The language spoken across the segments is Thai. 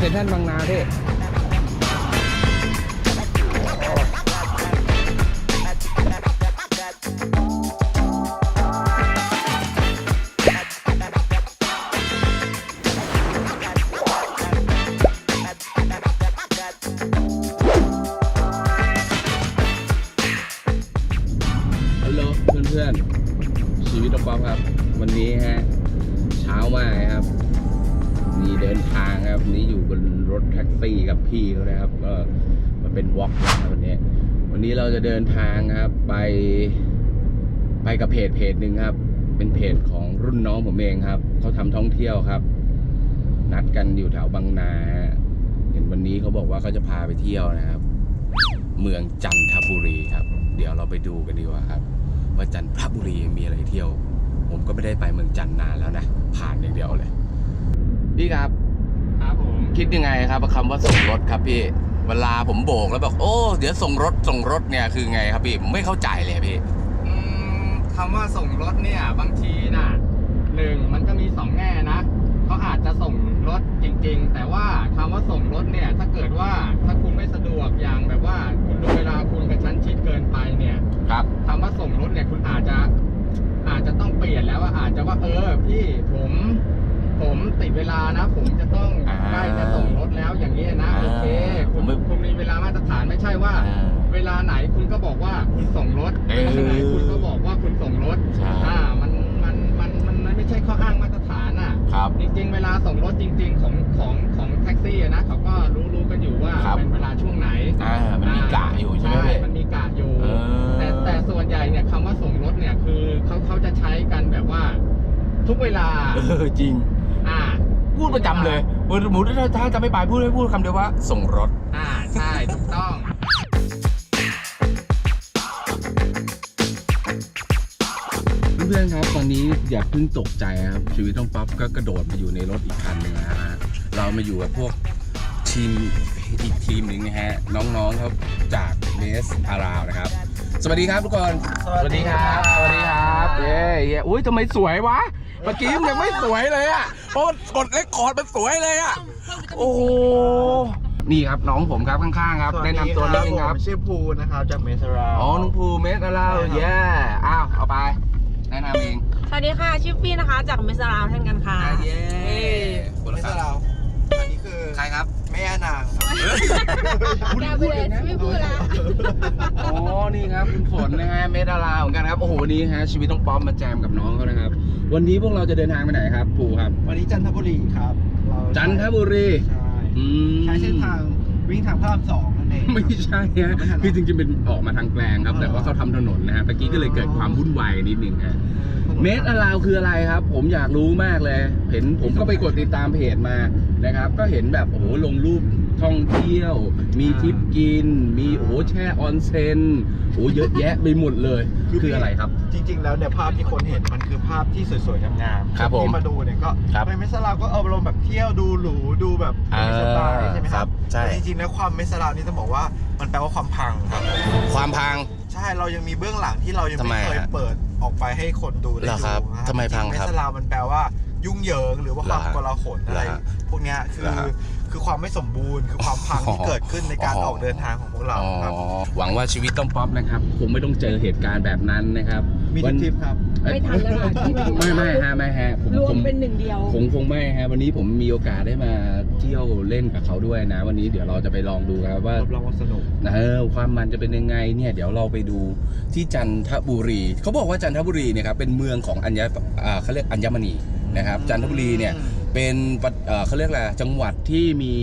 เซ็นทรัลบางนาพี่ เดินทางครับนี้อยู่บนรถแท็กซี่กับพี่นะครับก็มาเป็นวอล์กนะวันนี้วันนี้เราจะเดินทางครับไป ไปกับเพจเพจหนึ่งครับ เป็นเพจของรุ่นน้องผมเองครับเขาทำท่องเที่ยวครับ นัดกันอยู่แถวบางนาเห็นวันนี้เขาบอกว่าเขาจะพาไปเที่ยวนะครับ เมืองจันทบุรีครับ เดี๋ยวเราไปดูกันดีกว่าครับ ว่าจันทบุรีมีอะไรเที่ยว ผมก็ไม่ได้ไปเมืองจันท์นานแล้วนะผ่านอย่างเดียวเลย พี่ครับ ครับผม คิดยังไงครับกับคำว่าส่งรถครับพี่ เวลาผมโบกแล้วบอกโอ้เดี๋ยวส่งรถส่งรถเนี่ยคือไงครับพี่ผมไม่เข้าใจเลยพี่อืมคำว่าส่งรถเนี่ยบางทีน่ะหนึ่งมันก็มีสองแง่นะเขาอาจจะส่งรถจริง ๆ แต่ว่าคำว่าส่งรถเนี่ยถ้าเกิดว่าถ้าคุณไม่สะดวกอย่างแบบว่าคุณดูเวลาคุณกระชั้นชิดเกินไปเนี่ยครับคำว่าส่งรถเนี่ยคุณอาจจะอาจจะต้องเปลี่ยนแล้วว่าอาจจะว่าเออพี่ผม ผมติดเวลานะ ผมจะต้องอ่าใกล้จะส่งรถแล้วอย่างนี้ยนะอ่าโอเคคุณผมไม่คุณมีเวลามาตรฐานไม่ใช่ว่าเวลาไหนคุณก็บอกว่าคุณส่งรถเอเวอลาไหนคุณก็บอกว่าคุณส่งรถใช่ อ่ามันมันมันมันมันไม่ใช่ข้ออ้างมาตรฐานอะ ครับ จริงๆ เวลาส่งรถจริง ๆ ของของของแท็กซี่อะนะเขาก็รู้รู้กันอยู่ว่าครับ เป็นเวลาช่วงไหนอ่ามันมีกะอยู่ใช่ไหมพี่มันมีกะอยู่ เออ แต่แต่ส่วนใหญ่เนี่ยคำว่าส่งรถเนี่ยคือเขาเขาจะใช้กันแบบว่า ทุกเวลา เออจริงอ่า พูดประจำเลยสมมติถ้าถ้าจะไม่ไปพูดให้พูดคำเดียวว่าส่งรถ อ่าใช่ถูกต้อง เพื่อนๆครับ ตอนนี้อย่าเพิ่งตกใจครับ ชีวิตต้องป๊อปก็กระโดดมาอยู่ในรถอีกคันหนึ่งนะฮะ เรามาอยู่กับพวกทีมอีกทีมหนึ่งนะฮะ น้องๆครับจากเมสอาราวนะครับ สวัสดีครับทุกคน สวัสดีครับ สวัสดีครับ เย้เย้อุ้ยทำไมสวยวะ เมื่อกี้มันยังไม่สวยเลยอะเพราะกดเลคคอร์ดมันสวยเลยอะ โอ้โหนี่ครับน้องผมครับข้างๆครับแนะนำตัวนิดนึงครับผมชื่อภูนะครับจากเมสรา อ๋อ น้องภูเมสอาราวเย้อ้าว เอาไป แนะนำเอง สวัสดีค่ะ ชื่อฟี่นะคะ จากเมสราวเช่นกันค่ะอะเย้คนเมละสครับราอันนี้คือ ใครครับแม่ย่านางครับแกเลยไม่พูดแล้วอ๋อ นี่ครับคุณฝนนะฮะเมดาราเหมือนกันครับ โอ้โห วันนี้ฮะชีวิตต้องป๊อปมาแจมกับน้องเขานะครับ วันนี้พวกเราจะเดินทางไปไหนครับภูครับ วันนี้จันทบุรีครับเราจันทบุรี ใช่อืม ใช้เส้นทางวิ่งทางพระรามสองนั่นเองไม่ใช่ฮะไม่ทันหรอคือจริงๆเป็นออกมาทางแกลงครับ แต่ว่าเขาทำถนนนะฮะตะกี้ก็เลยเกิดความวุ่นวายนิดนึงฮะ เมดอาราวคืออะไรครับ ผมอยากรู้มากเลย เห็นผมก็ไปกดติดตามเพจมานะครับ ก็เห็นแบบโอ้โหลงรูปท่องเที่ยว มีทริปกิน มีโอ้โหแช่ออนเซ็นโอ้โหเยอะแยะไปหมดเลยคืออะไรครับ จริง ๆ แล้วเนี่ยภาพที่คนเห็นมันคือภาพที่สวยๆงามๆครับผมที่มาดูเนี่ยก็ครับไปเมสราก็เอาลมณ์แบบเที่ยวดูหรูดูแบบอ่ามีสไตล์ใช่ไหมคครัรับบใช่แต่จริงๆแล้วความเมสรานี่ต้องบอกว่ามันแปลว่าความพังครับ ความพังใช่เรายังมีเบื้องหลังที่เรายังทำไมไม่เคยฮะเปิด ออกไปให้คนดูได้เหรอดูครับนะทำไมพังครับจงๆเมสลามันแปลว่ายุ่งเหยิงหรือว่าความเหรอฮะกลาหลอะไรเหรอฮะพวกเนี้ยคือเหรอฮะคือความไม่สมบูรณ์ คือความพังอ๋อที่เกิดขึ้นในการอ๋อ ออกเดินทางของพวกเราอ๋อครับหวังว่าชีวิตต้องป๊อปนะครับคงไม่ต้องเจอเหตุการณ์แบบนั้นนะครับ มีวัทุกทริปครับเอ้ยไม่ทันแล้วค่ะที่ไม่ไม่ฮะไม่ฮะผมรวผมมเป็นหนึ่งเดียว คงคงไม่ฮะวันนี้ผมมีโอกาสได้มาเที่ยวเล่นกับเขาด้วยนะ วันนี้เดี๋ยวเราจะไปลองดูครับว่า รับรองว่าสนุกเออความมันจะเป็นยังไงเนี่ยเดี๋ยวเราไปดูที่จันทบุรีเขาบอกว่าจันทบุรีเนี่ยครับเป็นเมืองของอัญอ่าเขาเรียกอัญมณีนะครับจันทบุรีเนี่ยเป็นประเอ่อเขาเรียกอะไรจังหวัดที่มี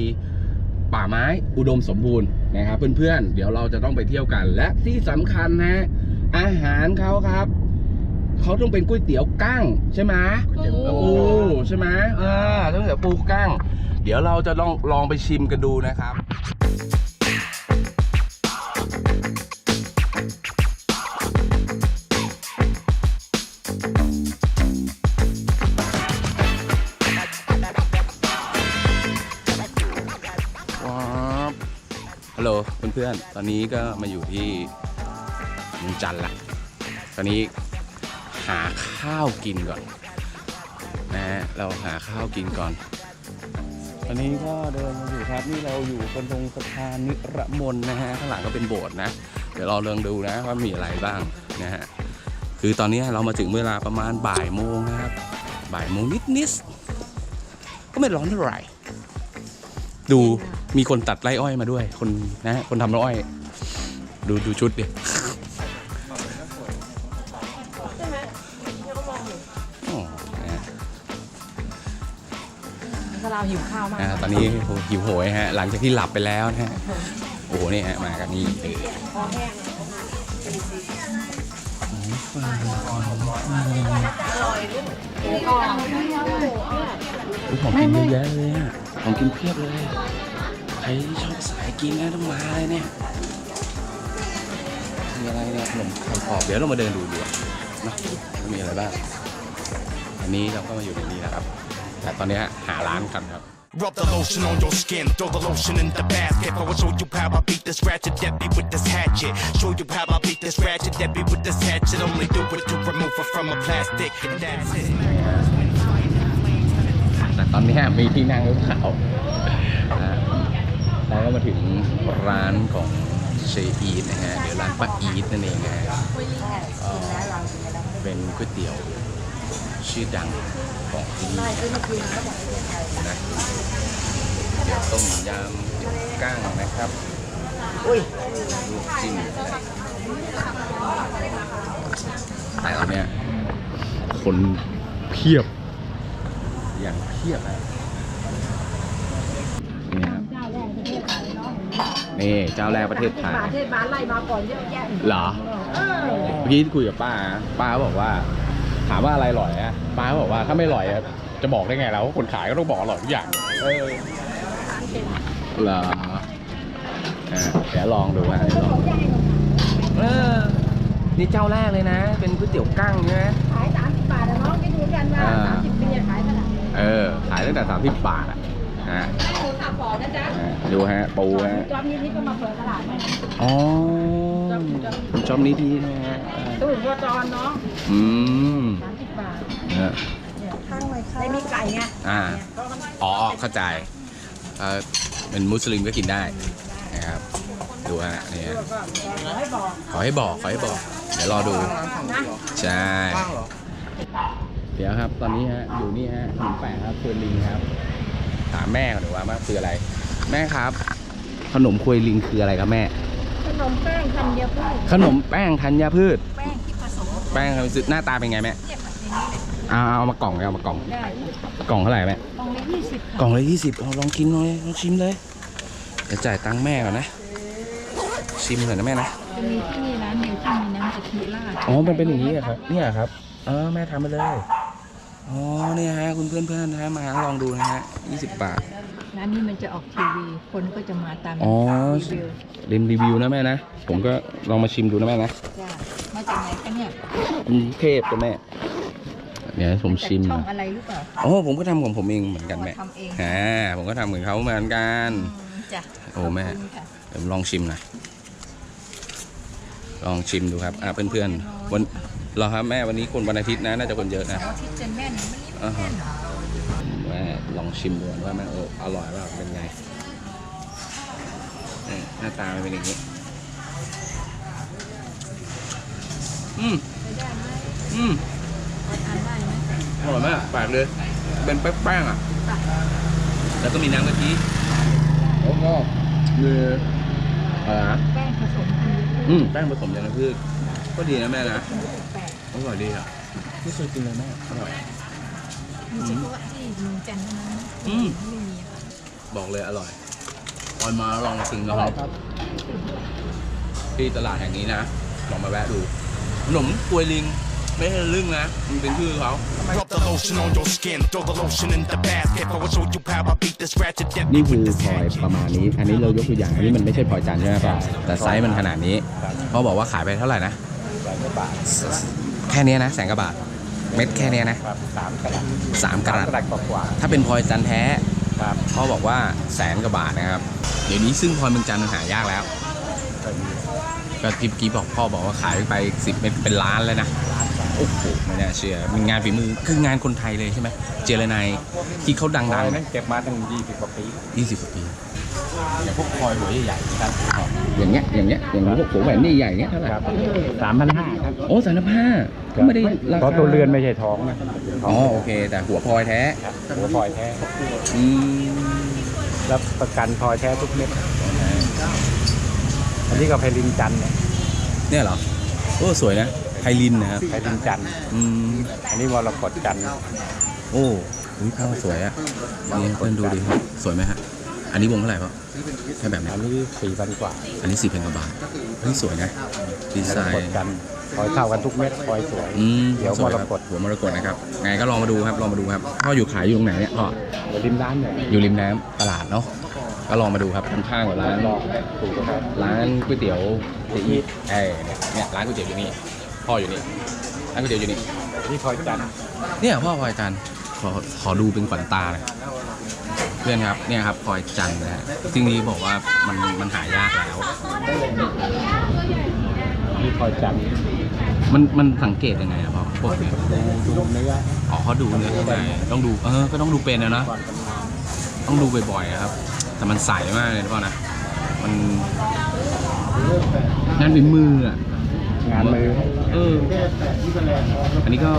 ป่าไม้อุดมสมบูรณ์นะครับเพื่อนๆเดี๋ยวเราจะต้องไปเที่ยวกัน และที่สำคัญนะอาหารเขาครับ เขาต้องเป็นก๋วยเตี๋ยวกั้งใช่ไหมก๋วยเตี๋ยวปูปูใช่ไหมเออต้องเตี๋ยวปูกั้ง เดี๋ยวเราจะลองลองไปชิมกันดูนะครับว้าวฮัลโหลเพื่อนๆ ตอนนี้ก็มาอยู่ที่เมืองจันทร์ละ ตอนนี้ หาข้าวกินก่อนนะฮะเราหาข้าวกินก่อนตอนนี้ก็เดินมาอยู่ครับนี่เราอยู่บนตรงสะพานนิรมนนะฮะข้างหลังก็เป็นโบสถ์นะเดี๋ยวเราเดินดูนะว่ามีอะไรบ้างนะฮะคือตอนนี้เรามาถึงเวลาประมาณบ่ายโมงนะครับบ่ายโมงนิดนิดก็ไม่ร้อนเท่าไหร่ ดูมีคนตัดไร่อ้อยมาด้วย คนนะฮะคนทำไร่อ้อย ดูดูชุดดิ สลาวหิวข้าวมากอ่าตอนนี้หิวโหยฮะหลังจากที่หลับไปแล้วนะฮะโอ้โหนี่ฮะมากันนี่เออคอแห้งของกินเยอะแยะเลยอะของกินเพียบเลย ใครที่ชอบสายกินนะต้องมาเลยเนี่ย มีอะไรเนี่ยขนมไข่กรอบเดี๋ยวเรามาเดินดูดีกว่าเนอะว่ามีอะไรบ้าง อันนี้เราก็มาอยู่ในนี้นะครับ แต่ตอนนี้หาร้านกันครับ Rub the lotion on your skin, throw the lotion in the basket. I will show you how I beat this ratchet Debbie with this hatchet. Show you how I beat this ratchet Debbie with this hatchet. Only do it to remove her from a plastic, and that's it. แต่ตอนนี้มีที่นั่งหรือเปล่าอ่าแล้วก็มาถึงร้านของเชอีทนะฮะหรือร้านป้าอีทนั่นเองนะฮะเอ่อเป็นก๋วยเตี๋ยว ชื่อดังของที่นี่นะเดี๋ยวต้มยำเดี๋ยวก้างนะครับลูกจิ้มแต่ตอนเนี้ยคนเพียบ อย่างเพียบอะนี่ครับนี่เจ้าแรกประเทศไทยประเทศบ้านไล่มาก่อนเยอะแยะเหรอเมื่อกี้คุยกับป้า ป้าก็บอกว่า ถามว่าอะไรอร่อยอะป้าก็บอกว่าถ้าไม่อร่อยอะจะบอกได้ไงแล้วคนขายก็ต้องบอกอร่อยทุกอย่างเออเหรออะเดี๋ยวลองดูฮะเดี๋ยวลองเออนี่เจ้าแรกเลยนะ เป็นก๋วยเตี๋ยวกั้งใช่ไหม ขายสามสิบบาทนะน้องไปดูกันว่า อ่าสามสิบปีขายเท่าไหร่เออ ขายตั้งแต่สามสิบบาทอะอะหมูสับบ่อนะจ๊ะอะ ดูฮะ ปูฮะ จอมนี้นี่ก็มาเปิดตลาดใหม่อ๋อจอมจอมจอมนี้ดีนะฮะตู้วัวจรเนาะอืมสามสิบบาทเนี่ยข้างเลยค่ะได้มีไก่ไงอ่า อ๋อเข้าใจเออเป็นมุสลิมก็กินได้นะครับ ดูฮะนี่ฮะขอให้บอกขอให้บอกขอให้บอก เดี๋ยวรอดู นะใช่บ้างเหรอเดี๋ยวครับ ตอนนี้ฮะ อยู่นี่ฮะขนมแปะครับควยลิงครับ ถามแม่ก่อนดีกว่าว่าคืออะไร แม่ครับ ขนมควยลิงคืออะไรครับแม่ ขนมแป้งธัญพืชขนมแป้งธัญพืช แป้งที่ผสมแป้งธัญพืชหน้าตาเป็นไงแม่เรียบแบบนี้เลยเอาเอามากล่องเลยเอามากล่อง ได้กล่องเท่าไหร่แม่ตรงละยี่สิบกล่องละยี่สิบเอาลองกินหน่อยลองชิมเลยเดี๋ยวจ่ายตังค์แม่ก่อนนะ ชิมหน่อยนะแม่นะจะมีที่นี่ร้านเดียวที่มีน้ำกะทิราดอ๋อมันเป็นอย่างนี้เหรอครับเนี่ยครับ เออแม่ทำมาเลยอ๋อเนี่ยฮะคุณเพื่อนๆนะฮะมาลองดูนะฮะ20บาท ร้านนี้มันจะออกทีวี คนก็จะมาตามอ๋อ รีวิวริมรีวิวนะแม่นะ ผมก็ลองมาชิมดูนะแม่นะจ้ามาจากไหนคะเนี่ยกรุงเทพจ้ะแม่ เดี๋ยวให้ผมชิมจากหช่อน่งอยอะไรหรือเปล่า อ๋อผมก็ทำของผมเองเหมือนกันแม่ทำเอง อ่าผมก็ทำเหมือนเขาเหมือนกัน อืมจ้ะโอ้แม่ขบคุณค่ะ เดี๋ยวลองชิมหน่อย ลองชิมดูครับ อ่าเพื่อนๆวันเหรอครับแม่วันนี้คนวันอาทิตย์นะ น่าจะคนเยอะนะ เสาร์อาทิตย์จะแน่นวันนี้อ่าไม่ฮะแน่นแม่ ลองชิมดูก่อนว่ามันเอออร่อยเปล่าเป็นไงนี่หน้าตามันเป็นอย่างนี้ อืมไปได้ไหมอืมพอทานได้ไหมอร่อยมากปากเลย เป็นแป้งๆอะ แล้วก็มีน้ำกะทิแล้วก็มีอะไรนะแป้งผสมกันอืมแป้งผสมยางพืชก็ดีนะแม่นะแปลกอร่อยดีอะไม่เคยกินเลยแม่อร่อย มีเฉพาะที่เมืองจันทร์เท่านั้นนะอืม ไม่มีค่ะบอกเลยอร่อยออนมาลองชิมนะครับที่ตลาดแห่งนี้นะ ลองมาแวะดูขนมกล้วยลิง ไม่ใช่ลึ่งนะ มันเป็นชื่อเขา Rub the lotion on your skin, throw the lotion in the basket. I will show you how I beat this ratchet นี่ Debbie คือ with this พลอย hatchet. ประมาณนี้ อันนี้เรายกตัวอย่าง อันนี้มันไม่ใช่พลอยจันทร์ใช่ไหมป้าแต่ไซส์มันขนาดนี้ เขาบอกว่าขายไปเท่าไหร่นะ แสนกว่าบาท แค่เนี้ยนะแสนกว่าบาท เม็ดแค่เนี้ยนะ ครับสามกระดัษสามกะรัตกระดัษกว่าถ้าเป็นพลอยจันทร์แท้ๆครับเขาบอกว่าแสนกว่าบาทนะครับ เดี๋ยวนี้ซึ่งพลอยเมืองจันทร์มันหายากแล้ว ก็มีก็ที่เมื่อกี้บอกพ่อบอกว่าขายไปสิบเม็ดเป็นล้านเลยนะร้านบาทโอ้โห ไม่น่าเชื่อมันงานฝีมือคืองานคนไทยเลยใช่ไหมเจรนายที่เขาดังๆนั่นะนเก็บมาตั้งยี่สิบกว่าปียี่สิบกว่าปี อย่างพวกคอยหัวใหญ่ๆนะครับอย่างเงี้ยอย่างเงี้ยอย่างพวกหัวแหวนนี่ใหญ่ๆเงี้ยเท่าไหร่ครับสามพันห้าครับโอ้สามพันห้าก็ไม่ได้ราคาเพราะตัวเรือนไม่ใช่ท้องนะอ๋อโอเค แต่หัวพลอยแท้ครับหัวพลอยแท้อืมรับประกันพลอยแท้ทุกเม็ดอันนี้ก็ไพลินจันทร์เนี่ยเนี่ยเหรอโอ้สวยนะไพลินนะครับไพลินจันทร์อืมอันนี้มรกตจันทร์โอ้อุ้ยผ้าสวยอะนี่เพื่อนดูดิครับสวยไหมฮะ อันนี้วงเท่าไหร่พ่อแค่แบบนี้อันนี้สี่พันกว่า อันนี้สี่พันกว่าบาทเฮ้ยสวยนะดีมไซรกตน์จันทร์พลอยเท่ากันทุกเม็ดพลอยสวยอืมเดี๋ยวสครับมรกตหัวมรกตนะครับไงก็ลองมาดูครับลองมาดูครับพ่ออยู่ขายอยู่ตรงไหนเนี่ยพ่อเดี๋ยวริมร้านเนี่ยอยู่ริมน้ำตลาดเนาะก็ลองมาดูครับข้างๆกับร้านลองถูกนะครับร้านก๋วยเตี๋ยวเจอีทเอ้ยเนี่ยร้านก๋วยเตี๋ยวอยู่นี่พ่ออยู่นี่ร้านก๋วยเตี๋ยวอยู่นี่นี่พลอยจันทร์เนี่ยพ่อพลอยจันทร์ขอขอดูเป็นขวัญตาหน่อยเพื่อนครับเนี่ยครับพลอยจันทร์นะฮะจริงๆบอกว่ามันมันหายากแล้วนี่พลอยจันทร์มันมันสังเกตยังไงอะพ่อพวกเนี้ยดูดูเนื้ออ๋อเขาดูเนื้อข้างในต้องดูเออก็ต้องดูเป็นนะนะก่อนทำงานต้องดูบ่อยๆอะครับ แต่มันใสมากเลยนะพ่อนะมันงานฝีมืออะงานมือเอออันนี้ก็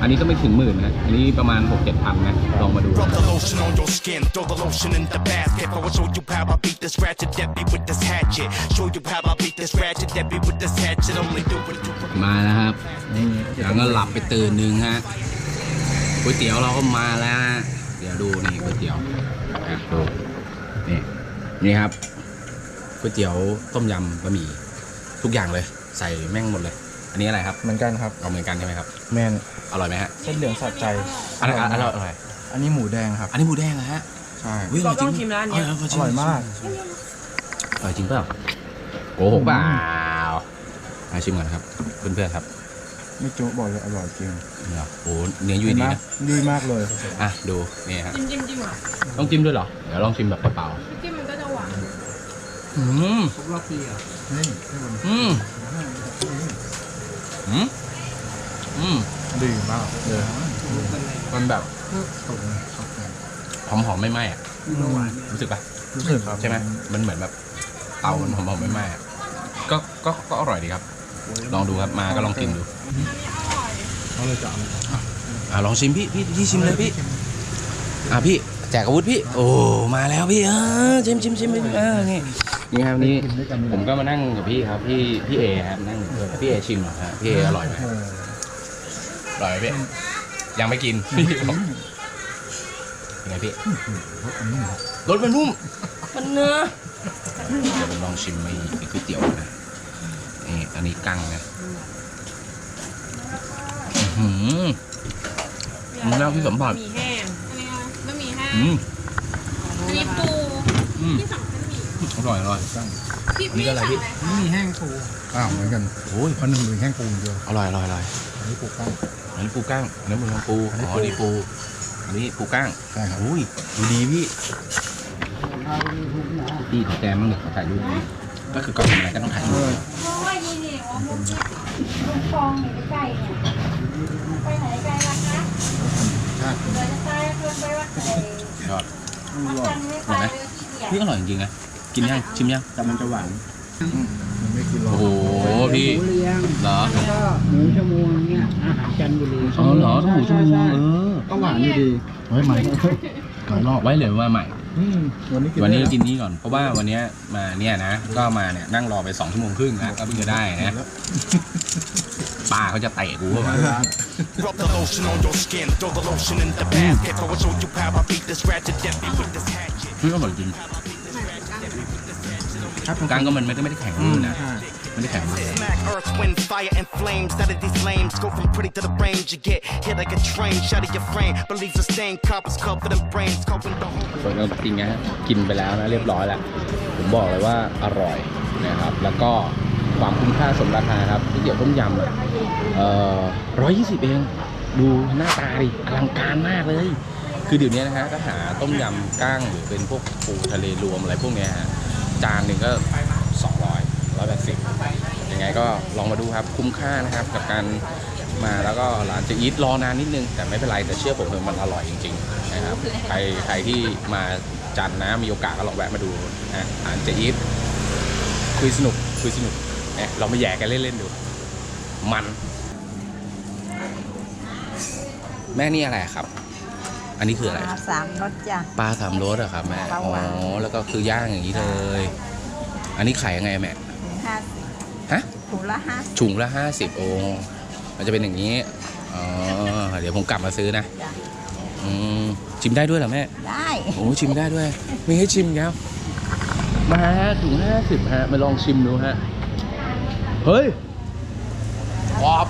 อันนี้ก็ไม่ถึงหมื่นนะอันนี้ประมาณหกเจ็ดพันนะ ลองมาดู Rub the lotion on your skin, throw the lotion in the basket. I will show you how I beat this ratchet Debbie with this hatchet. Show you how I beat this ratchet Debbie with this hatchet. Only do it to มาแล้วครับแล้วก็หลับไปตื่นหนึ่งฮะก๋วยเตี๋ยวเราก็มาแล้วฮะเดี๋ยวดูนี่ก๋วยเตี๋ยวอะดูนี่นี่ครับก๋วยเตี๋ยวต้มยำบะหมี่ทุกอย่างเลย ใส่แม่งหมดเลย อันนี้อะไรครับเหมือนกันครับเอาเหมือนกันใช่ไหมครับ แมนอร่อยไหมฮะเส้นเหลืองสะใจอันนั้นอันนั้นอร่อย อันนี้หมูแดงครับ อันนี้หมูแดงเหรอฮะใช่อุ๊ยอร่อยจริงต้องชิมร้านนี้ออร่อยมาก อร่อยจริงเปล่าโกหกเปล่ามาชิมก่อนครับเพื่อนๆครับไม่จุบอกเลยอร่อยจริงเนี่ยโอ้เนื้อยุ่ยดีนะดีมากเลยอะดูนี่ฮะจิ้มจิ้มจิ้มอะต้องจิ้มด้วยเหรอเดี๋ยวลองชิมแบบเปล่าจิ้มมันก็จะหวานๆอืมอืม อืมอืมดีมากเลยมันแบบหอมๆไม่ไหม้อะรู้สึกปะรู้สึกครับใช่ไหมมันเหมือนแบบเตามันหอมๆไม่ไหม้อะก็ก็ก็อร่อยดีครับ ลองดูครับมาก็ลองชิมดูเขาเลยจะเอาอะลองชิมพี่พี่พี่ชิมเลยพี่อะพี่แจกอาวุธพี่ โอ้มาแล้วพี่เออชิมชิมชิมพี่เออนี่ นี่ครับนี่ผมก็มานั่งกับพี่ครับพี่พี่เอครับนั่งพี่เอชิมหน่อยฮะพี่เออร่อยไหมอร่อยไหมพี่ยังไม่กินพี่บอกยังไงพี่รสมันนุ่มมันเนื้อเดี๋ยวผมลองชิมไอ้ไอ้ก๋วยเตี๋ยวนะนี่อันนี้กั้งนะอื้อหือมันแล้วที่สัมผัสมีแห้งอันนี้ไม่มีแห้งอืมมีปูอืมที่สั่งเป็นหมี่ อร่อยอร่อยพี่นี่พี่ก็อะไรสั่งพี่อะไรนี่แห้งปูอ้าวเหมือนกันโอ้ยมันหนึ่งมือแห้งปูเดียวอร่อยอร่อยอร่อยอันนี้ปูก้างอันนี้ปูก้างอันนี้มันปูอันนี้อ๋อปูนี่ปูอันนี้ปูก้างใช่ครับอุ้ยดูดีพี่พี่ขอแจมบ้างหนึ่งขอถ่ายรูปนี้ก็คือก่อนทำอะไรก็ต้องถ่ายรูปเพราะว่ายีนี่ว่ามุมเนี่ยมุมคลองเนี่ยใกล้ๆเนี่ยไปไหนไกลวัดนะเดี๋ยวจะไปเพิ่นไปวัดไหนยอดวัดจันทร์ไม่ไปเลยขี้เกียจพี่อร่อยจริงๆนะ กินยังชิมยังแต่มันจะหวานมันไม่กินหรอกโอ้โหพี่เหรอหมูชั่วโมงเนี่ยอาหารจันทบุรีอ๋อเหรอต้องหมูชั่วโมงเออก็หวานอยู่ดีเฮ้ยใหม่หลายรอบไว้เหลือมาใหม่อืมวันนี้กินวันนี้ได้กินนี้ก่อนเพราะว่าวันเนี้ยมาเนี่ยนะก็มาเนี่ยนั่งรอไปสองชั่วโมงครึ่งนะก็เพิ่งจะได้นะป้าเขาจะเตะกูว่า Rub the lotion on your skin, throw the lotion in the basket. I will show you how I beat this ratchet Debbie with this hatchet. เฮ้ยอร่อยจริงกั้งก็มันไม่ได้ไม่ได้แข็งมือนะไม่ได้แข็งมือ Smack earth, wind, fire, and flames. Out of these flames, go from pretty to the range. You get hit like a train, shut of your frame. Believes the stain, coppers covered in brains. Coping the whole. ส่วนเราจริงนะฮะกินไปแล้วนะเรียบร้อยแล้วผมบอกเลยว่าอร่อยนะครับ แล้วก็ความคุ้มค่าสมราคาครับที่เกี่ยวต้มยำอะเอ่อร้อยยี่สิบเอง ดูหน้าตาดิอลังการมากเลย คือเดี๋ยวนี้นะฮะก็หาต้มยำก้างหรือเป็นพวกปูทะเลรวมอะไรพวกเนี้ยฮะ จานหนึ่งก็สองร้อยร้อยแปดสิบยังไงก็ลองมาดูครับคุ้มค่านะครับกับการมาแล้วก็ร้านเจะอีทรอนานนิดนึง แต่ไม่เป็นไรแต่เชื่อผมเถอะมันอร่อยจริงๆนะครับใครใครที่มาจันทร์นะมีโอกาสก็ลองแวะมาดูนะร้านเจะอีทคุยสนุกคุยสนุกเนี่ยเรามาแย่กันเล่นๆดู มัน แม่นี่อะไรครับ อันนี้คืออะไรมาสามรสจ้ะ ปลาสามรสเหรอะครับแม่ปลาอ๋อหวาน แล้วก็คือย่างอย่างนี้เลย อันนี้ขายยังไงแม่ถุงห้าสิบฮะ ถุงละห้าสิบถุงละห้าสิบโอมันจะเป็นอย่างนี้อ๋อเดี๋ยวผมกลับมาซื้อนะจ้ะอืมชิมได้ด้วยเหรอแม่ ได้โอ้ชิมได้ด้วย มีให้ชิมแล้ว มาฮะถุงห้าสิบฮะ มาลองชิมดูฮะ เฮ้ยปอบ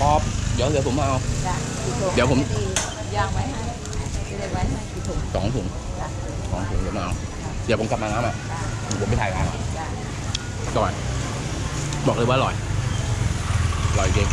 ปอบ เดี๋ยวเดี๋ยวผมมาเอา จ้ะกี่ถุงเดี๋ยวผม ย่างไว้ให้จะได้ไว้ให้กี่ ถุงสองถุงจ้ะสองถุงเดี๋ยวมาเอาเดี๋ยวผมกลับมาแล้วแม่ผมไปถ่ายร้านจ้ะ ก่อน บอกเลยว่าอร่อยอร่อยจริง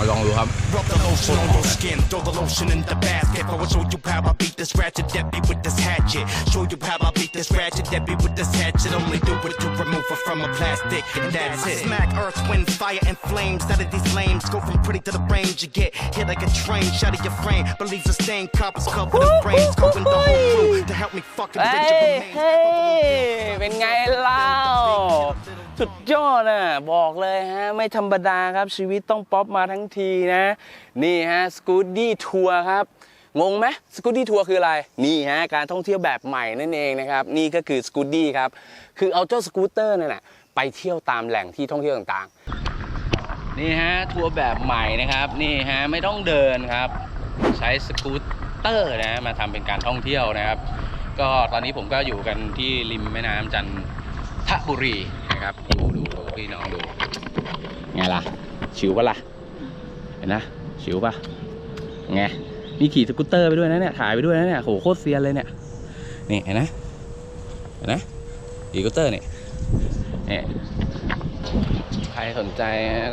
มาลองดูครับ Rub the lotion on your skin, throw the lotion in the basket. I will show you how I beat this ratchet Debbie with this hatchet. Show you how I beat this ratchet Debbie with this hatchet. Only do it to remove her from a plastic, and that's it. Smack earth, wind, fire, and flames out of these lames. Go from pretty to the range, you get hit like a train, shot of your frame. Believes a stain, coppers covered in brains. Calling the whole crew to help me fucking เฮ้ rid your ย remains. เฮ้ย เป็นไงเล่า สุดยอดอะบอกเลยฮะ ไม่ธรรมดาครับชีวิตต้องป๊อปมาทั้งทีนะ นี่ฮะสกูดดี้ทัวร์ครับ งงไหมสกูดดี้ทัวร์คืออะไร นี่ฮะ การท่องเที่ยวแบบใหม่นั่นเองนะครับ นี่ก็คือสกูดดี้ครับ คือเอาเจ้าสกูตเตอร์นั่นแหะไปเที่ยวตามแหล่งที่ท่องเที่ยวต่างๆ นี่ฮะ ทัวร์แบบใหม่นะครับ นี่ฮะ ไม่ต้องเดินครับ ใช้สกูตเตอร์นะมาทำเป็นการท่องเที่ยวนะครับ ก็ตอนนี้ผมก็อยู่กันที่ริมแม่น้ำจันทบุรี นะครับดูดูดูพี่น้องดูไงล่ะ ชิวปะล่ะ เห็นนะชิวปะไงมีขี่สกูตเตอร์ไปด้วยนะเนี่ยถ่ายไปด้วยนะเนี่ยโหโคตรเซียนเลยเนี่ยนี่เห็นนะเห็นนะขี่สกูตเตอร์เนี่ยเนี่ยใครสนใจ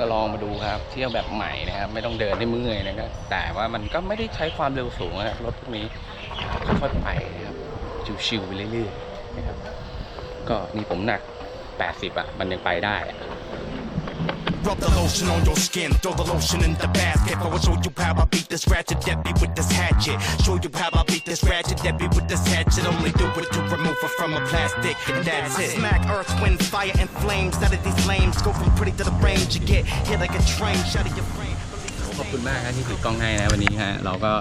ก็ลองมาดูครับ เที่ยวแบบใหม่นะครับ ไม่ต้องเดินให้เมื่อยนะครับแต่ว่ามันก็ไม่ได้ใช้ความเร็วสูงนะครับรถพวกนี้ค่อยๆไปนะครับชิวๆไปเรื่อยๆนะครับ ก็นี่ผมหนัก 80 อะ มันยังไปได้อะ Rub the lotion on your skin, throw the lotion in the basket. I will show you how I beat this ratchet Debbie with this hatchet. Show you how I beat this ratchet Debbie with this hatchet. Only do it to remove her from a plastic, and that's it. Smack earth, wind, fire, and flames out of these lames. Go from pretty to the range, you get hit like a train, shot of your frame. ขอบคุณมากครับที่ถือกล้องให้นะวันนี้ฮะเราก็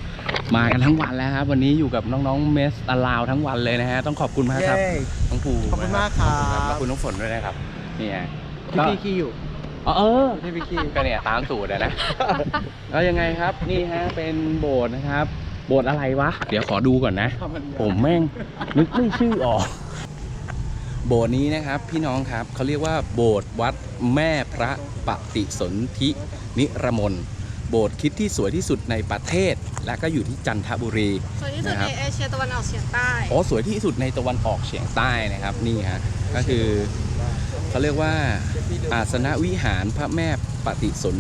มากันทั้งวันแล้วครับ วันนี้อยู่กับน้องๆเมสอลาวทั้งวันเลยนะฮะ ต้องขอบคุณมากครับเย้น้องภูขอบคุณมากครับ ขอบคุณน้องฝนด้วยนะครับนี่ฮะพี่พี่ขี้อยู่อ๋อเออพี่พี่ขี้ก็เนี่ยตามสูตรอะนะแล้วยังไงครับนี่ฮะเป็นโบสถ์นะครับ โบสถ์อะไรวะ เดี๋ยวขอดูก่อนนะ ผมแม่งนึกไม่ชื่อออกโบสถ์นี้นะครับพี่น้องครับเขาเรียกว่าโบสถ์วัดแม่พระปฏิสนธินิรมนโบสถ์คริดที่สวยที่สุดในประเทศ และก็อยู่ที่จันทบุรี สวยที่สุดนะครัในบเอเชียตะวันออกเฉียงใต้อ๋อสวยที่สุดในตะวันออกเฉียงใต้นะครับนี่ฮะก็คือเขาเรียกว่าอาสนวิหารพระแม่ปฏิสน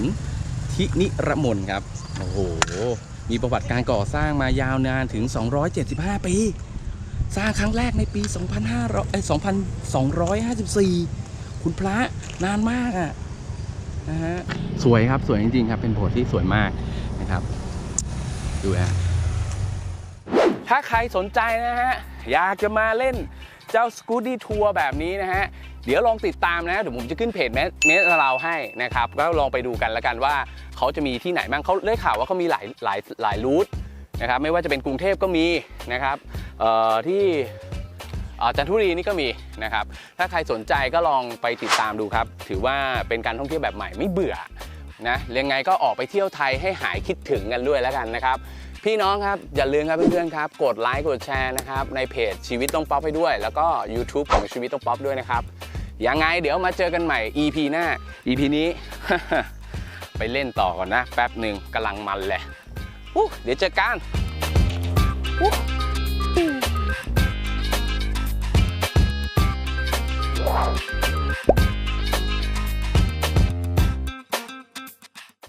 ธินิรมนครับโอ้โหมีประวัติการก่อสร้างมายาวนานถึง 275 ปี สร้างครั้งแรกในปี 2500เอ้ย2254 คุณพระนานมากอะนะฮะสวยครับสวยจริงๆครับเป็นโบสถ์ที่สวยมากนะครับ ดูฮะถ้าใครสนใจนะฮะ อยากจะมาเล่นเจ้าสกูดดี้ทัวร์แบบนี้นะฮะ เดี๋ยวลองติดตามนะ เดี๋ยวผมจะขึ้นเพจเมสเมสเราให้นะครับ ก็ลองไปดูกันแล้วกันว่าเขาจะมีที่ไหนบ้างเขาได้ข่าวว่าเขามีหลายหลายหลายรูทนะครับ ไม่ว่าจะเป็นกรุงเทพก็มีนะครับที่จันทุรีนี่ก็มีนะครับ ถ้าใครสนใจก็ลองไปติดตามดูครับ ถือว่าเป็นการท่องเที่ยวแบบใหม่ไม่เบื่อ นะยังไงก็ออกไปเที่ยวไทยให้หายคิดถึงกันด้วยแล้วกันนะครับ พี่น้องครับอย่าลืมครับเพื่อนๆครับกดไลค์กดแชร์นะครับในเพจชีวิตต้องป๊อปให้ด้วย แล้วก็ YouTube ของชีวิตต้องป๊อปด้วยนะครับยังไงเดี๋ยวมาเจอกันใหม่ EP หน้า EP นี้ ไปเล่นต่อก่อนนะ แป๊บหนึ่งกำลังมันเลยอู้เดี๋ยวเจอกันอู้